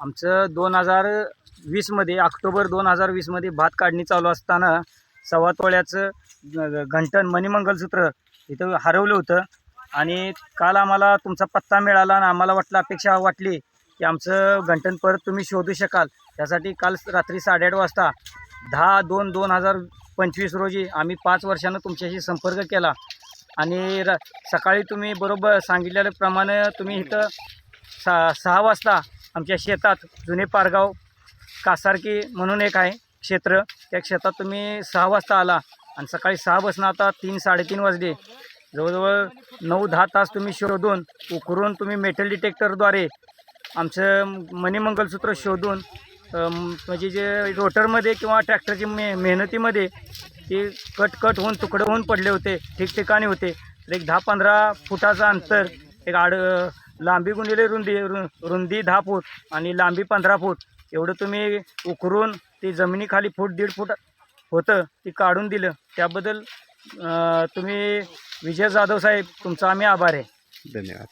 आमचं दोन हजार वीसमध्ये ऑक्टोबर दोन हजार वीसमध्ये भात काढणी चालू असताना सव्वा तोळ्याचं घंटण मणिमंगलसूत्र इथं हरवलं होतं. आणि काल आम्हाला तुमचा पत्ता मिळाला आणि आम्हाला वाटलं अपेक्षा वाटली की आमचं घंटण परत तुम्ही शोधू शकाल. त्यासाठी काल रात्री साडेआठ वाजता दहा दोन दोन हजार पंचवीस रोजी आम्ही पाच वर्षानं तुमच्याशी संपर्क केला. आणि र सकाळी तुम्ही बरोबर सांगितलेल्याप्रमाणे तुम्ही इथं सा सहा वाजता आमच्या शेतात जुने पारगाव कासारकी म्हणून एक आहे क्षेत्र. त्या क्षेत्रात तुम्ही सहा वाजता आला आणि सकाळी सहा बसणं आता तीन साडेतीन वाजले. जवळजवळ नऊ दहा तास तुम्ही शोधून उकरून तुम्ही मेटल डिटेक्टरद्वारे आमचं मणिमंगलसूत्र शोधून म्हणजे जे रोटरमध्ये किंवा ट्रॅक्टरची मे मेहनतीमध्ये ते कट कट होऊन तुकडे होऊन पडले होते ठिकठिकाणी होते. एक दहा पंधरा फुटाचं अंतर एक आड लांबी गुणिले रुंदी रु रुंदी दहा फूट आणि लांबी पंधरा फूट. एवढं तुम्ही उकरून ती जमिनीखाली फूट दीड फूट होतं ती काढून दिलं. त्याबद्दल तुम्ही विजय जाधव साहेब तुमचा आम्ही आभार आहे. धन्यवाद.